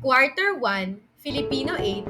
Quarter 1, Filipino 8,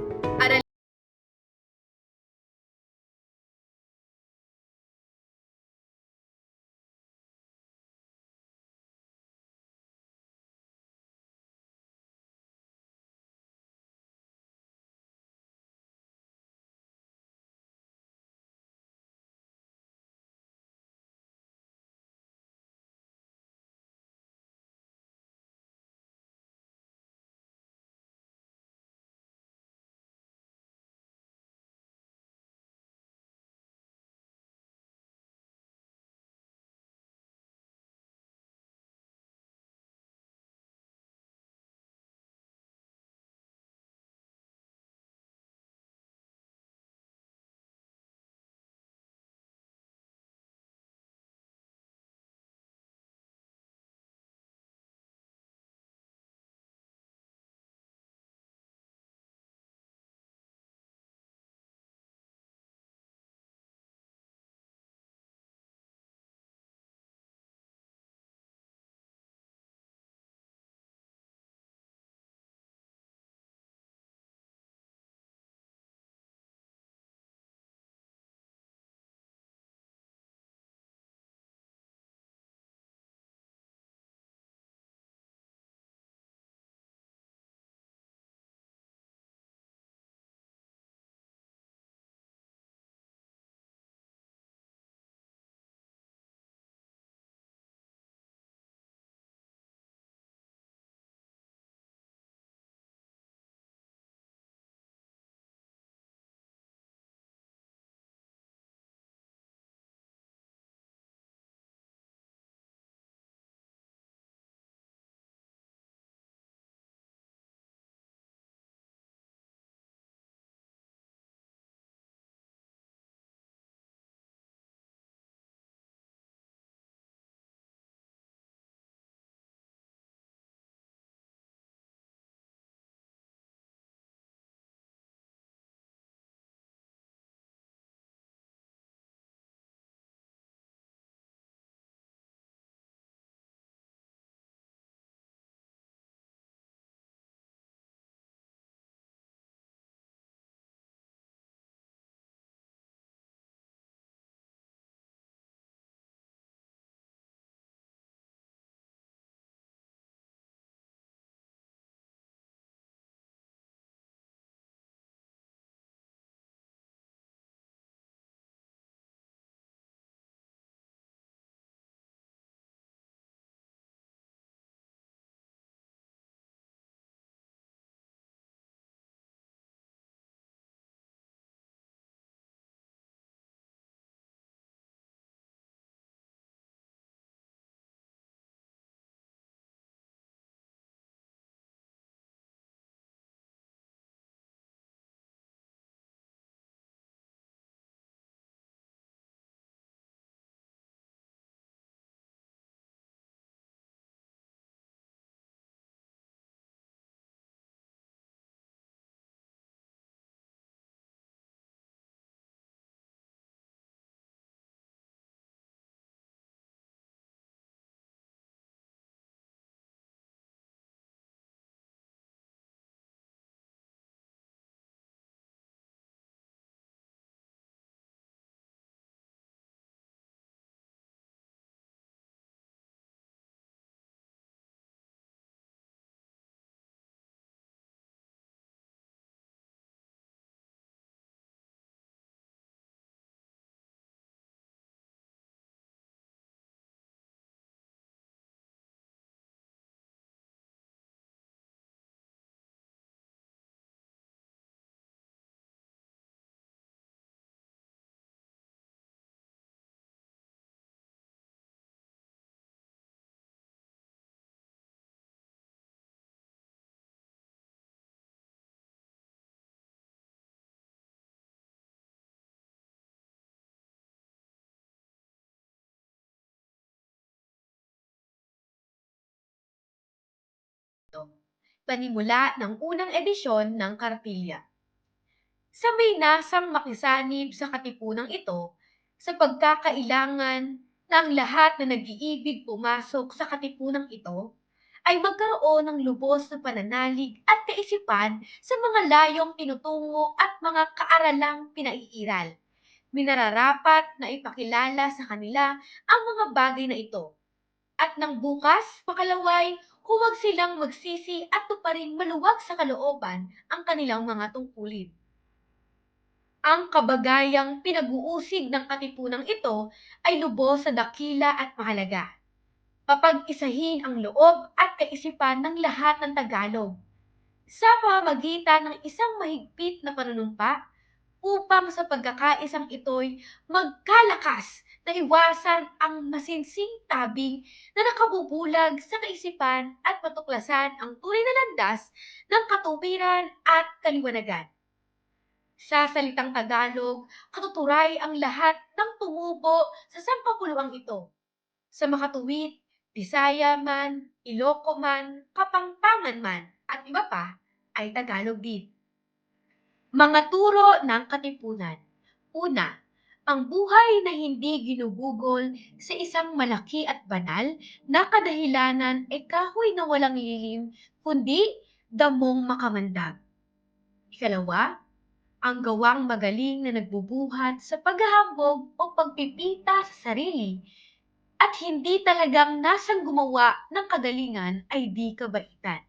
panimula ng unang edisyon ng Kartilya. Sabay nasang makisanib sa katipunang ito sa pagkakailangan na ang lahat na nag-iibig pumasok sa katipunang ito ay magkaroon ng lubos na pananalig at kaisipan sa mga layong tinutungo at mga kaaralang pinaiiral. Minararapat na ipakilala sa kanila ang mga bagay na ito. At nang bukas, makalaway, huwag silang magsisi at tuparing maluwag sa kalooban ang kanilang mga tungkulin. Ang kabagayang pinag-uusig ng katipunang ito ay lubos sa dakila at mahalaga. Papag-isahin ang loob at kaisipan ng lahat ng Tagalog sa pamamagitan ng isang mahigpit na panunumpa upang sa pagkakaisang ito'y magkalakas na iwasan ang masinsing tabing na nakabubulag sa kaisipan at matuklasan ang tunay na landas ng katuwiran at kaliwanagan. Sa salitang Tagalog, katuturay ang lahat ng tumubo sa sampapuluang ito. Sa makatuwid, Bisaya man, Iloco man, Kapampangan man, at iba pa, ay Tagalog din. Mga turo ng Katipunan Una, ang buhay na hindi ginugugol sa isang malaki at banal na kadahilanan ay kahoy na walang lilim, kundi damong makamandag. Ikalawa, ang gawang magaling na nagbubuhat sa paghahambog o pagpipita sa sarili at hindi talagang nasang gumawa ng kagalingan ay di kabaitan.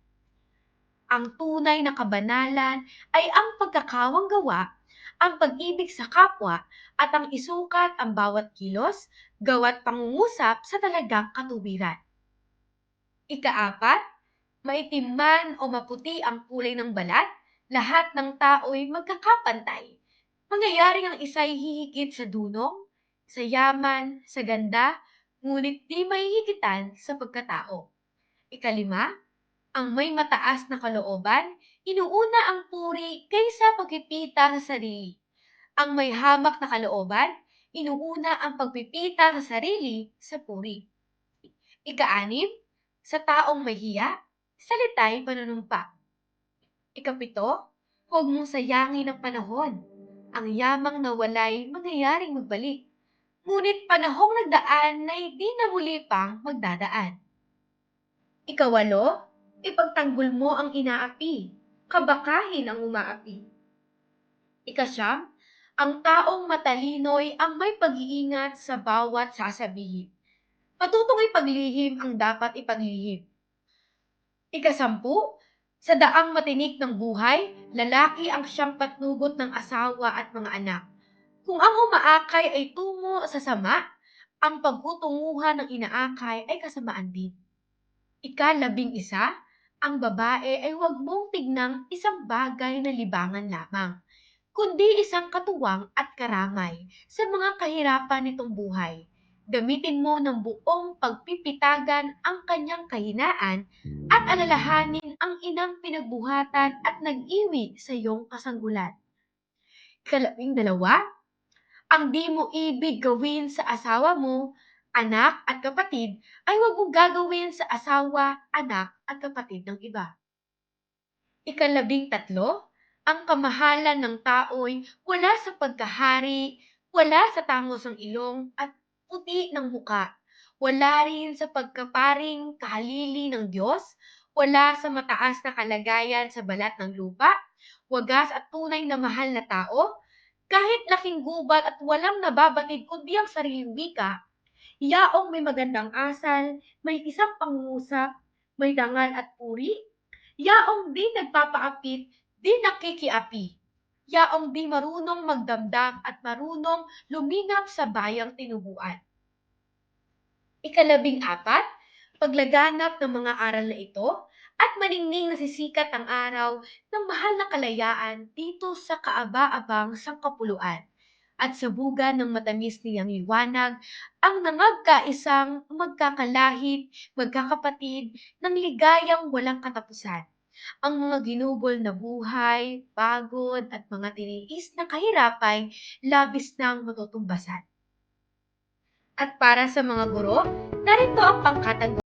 Ang tunay na kabanalan ay ang pagkakawang gawa, ang pag-ibig sa kapwa, at ang isukat ang bawat kilos, gawat pangungusap sa talagang katuwiran. Ikaapat, maitim man o maputi ang kulay ng balat, lahat ng tao'y magkakapantay. Mangyayaring ang isa'y hihigit sa dunong, sa yaman, sa ganda, ngunit di mahihigitan sa pagkatao. Ikalima, ang may mataas na kalooban, inuuna ang puri kaysa pagpipita sa sarili. Ang may hamak na kalooban, inuuna ang pagpipita sa sarili sa puri. Ikaanim, sa taong mahiya, salita'y panunumpa. Ikapito, huwag mong sayangin ang panahon. Ang yamang nawalay mangyayaring magbalik. Ngunit panahong nagdaan na hindi na muli pang magdadaan. Ikawalo, ipagtanggol mo ang inaapi. Kabakahin ang umaapi. Ikasyam, ang taong matalino'y ang may pag-iingat sa bawat sasabihin. Matutong ipaglihim ang dapat ipaglihim. Ikasampu, sa daang matinik ng buhay, lalaki ang siyang patnugot ng asawa at mga anak. Kung ang umaakay ay tungo sa sama, ang pagkutunguhan ng inaakay ay kasamaan din. Ikalabing isa, ang babae ay huwag mong tignang isang bagay na libangan lamang, kundi isang katuwang at karamay sa mga kahirapan nitong buhay. Gamitin mo ng buong pagpipitagan ang kanyang kahinaan at alalahanin ang inang pinagbuhatan at nag-iwi sa iyong kasanggulan. Kalabing dalawa, ang di mo ibig gawin sa asawa mo, anak at kapatid, ay huwag mong gagawin sa asawa, anak at kapatid ng iba. Ikalabing tatlo, ang kamahalan ng tao'y wala sa pagkahari, wala sa tangos ng ilong at puti ng muka. Wala rin sa pagkaparing kahalili ng Diyos, wala sa mataas na kalagayan sa balat ng lupa, wagas at tunay na mahal na tao, kahit laking gubat at walang nababatid kundi ang sariling wika, yaong may magandang asal, may isang pangungusap, may dangal at puri, yaong di nagpapaapit, di nakikiapi, yaong di marunong magdamdam at marunong lumingap sa bayang tinubuan. Ikalabing apat, paglaganap ng mga aral na ito at maningning nasisikat ang araw ng mahal na kalayaan dito sa kaaba-abang sangkapuluan at sa buga ng matamis niyang liwanag ang nangagkaisang magkakalahit, magkakapatid ng ligayang walang katapusan. Ang mga ginugol na buhay, pagod at mga tiniis na kahirapan labis nang matutumbasan. At para sa mga guro, narito ang pangkatag